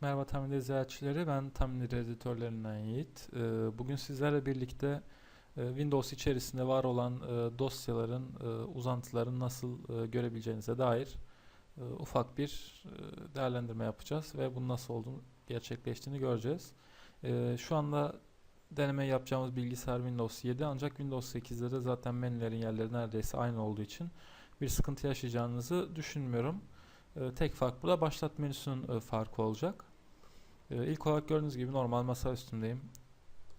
Merhaba Taminleri ziyaretçileri, ben Taminleri editörlerinden Yiğit. Ee, Bugün sizlerle birlikte e, Windows içerisinde var olan e, dosyaların, e, uzantıların nasıl görebileceğinize dair ufak bir değerlendirme yapacağız ve bunun nasıl olduğunu gerçekleştiğini göreceğiz. Şu anda deneme yapacağımız bilgisayar Windows 7 ancak Windows 8'de de zaten menülerin yerleri neredeyse aynı olduğu için bir sıkıntı yaşayacağınızı düşünmüyorum. E, Tek fark burada başlat menüsünün e, farkı olacak. E, İlk olarak gördüğünüz gibi normal masa üstündeyim.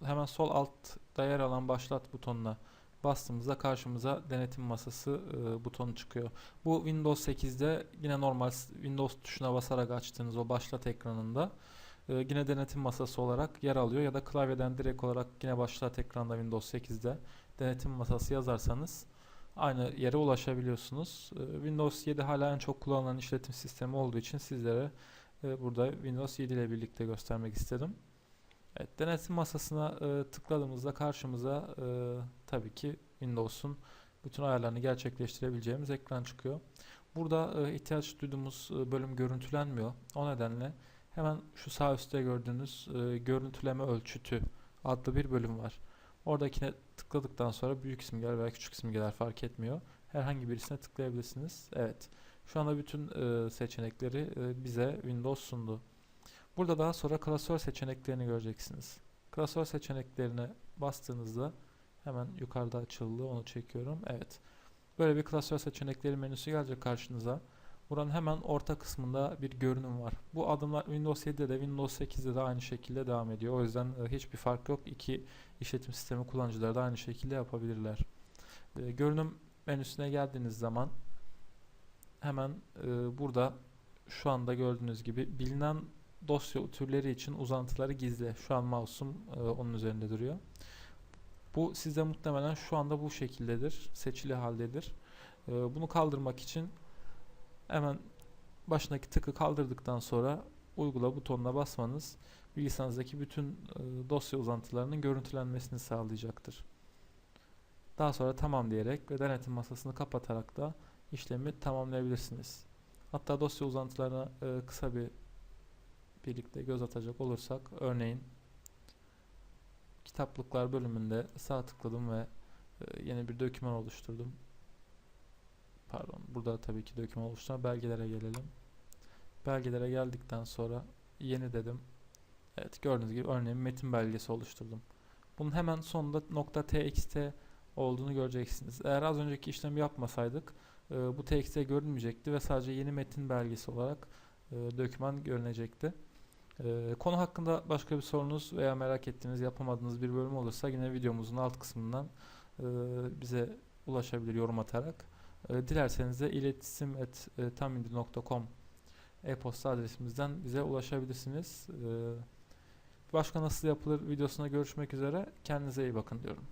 Hemen sol altta yer alan başlat butonuna bastığımızda karşımıza denetim masası e, butonu çıkıyor. Bu Windows 8'de yine normal Windows tuşuna basarak açtığınız o başlat ekranında e, yine denetim masası olarak yer alıyor ya da klavyeden direkt olarak yine başlat ekranda Windows 8'de denetim masası yazarsanız aynı yere ulaşabiliyorsunuz. E, Windows 7 hala en çok kullanılan işletim sistemi olduğu için sizlere e, burada Windows 7 ile birlikte göstermek istedim. Evet, denetim masasına e, tıkladığımızda karşımıza e, tabii ki Windows'un bütün ayarlarını gerçekleştirebileceğimiz ekran çıkıyor. Burada ihtiyaç duyduğumuz bölüm görüntülenmiyor. O nedenle hemen şu sağ üstte gördüğünüz görüntüleme ölçütü adlı bir bölüm var. Oradakine tıkladıktan sonra büyük simgeler veya küçük simgeler fark etmiyor. Herhangi birisine tıklayabilirsiniz. Evet. Şu anda bütün e, seçenekleri e, bize Windows sundu. Burada daha sonra klasör seçeneklerini göreceksiniz. Klasör seçeneklerine bastığınızda hemen yukarıda açıldı. Onu çekiyorum. Evet. Böyle bir klasör seçenekleri menüsü gelecek karşınıza. Buranın hemen orta kısmında bir görünüm var. Bu adımlar Windows 7'de de Windows 8'de de aynı şekilde devam ediyor. O yüzden e, hiçbir fark yok. İki işletim sistemi kullanıcıları da aynı şekilde yapabilirler. E, görünüm menüsüne geldiğiniz zaman hemen e, burada şu anda gördüğünüz gibi bilinen dosya türleri için uzantıları gizle. Şu an mouse'um onun üzerinde duruyor. Bu sizde muhtemelen şu anda bu şekildedir. Seçili haldedir. Bunu kaldırmak için hemen başındaki tıkı kaldırdıktan sonra uygula butonuna basmanız bilgisayarınızdaki bütün e, dosya uzantılarının görüntülenmesini sağlayacaktır. Daha sonra tamam diyerek ve denetim masasını kapatarak da işlemi tamamlayabilirsiniz. Hatta dosya uzantılarına e, kısa bir birlikte göz atacak olursak örneğin kitaplıklar bölümünde sağ tıkladım ve e, yeni bir doküman oluşturdum. Pardon, burada tabii ki doküman oluşturan belgelere gelelim. Belgelere geldikten sonra yeni dedim. Evet, gördüğünüz gibi örneğin metin belgesi oluşturdum. Bunun hemen sonunda .txt olduğunu göreceksiniz. Eğer az önceki işlemi yapmasaydık e, bu txt görünmeyecekti ve sadece yeni metin belgesi olarak e, doküman görünecekti. E, konu hakkında başka bir sorunuz veya merak ettiğiniz, yapamadığınız bir bölüm olursa yine videomuzun alt kısmından bize ulaşabilir yorum atarak. E, dilerseniz de iletişim.tamindir.com e-posta adresimizden bize ulaşabilirsiniz. E, başka nasıl yapılır videosuna görüşmek üzere. Kendinize iyi bakın diyorum.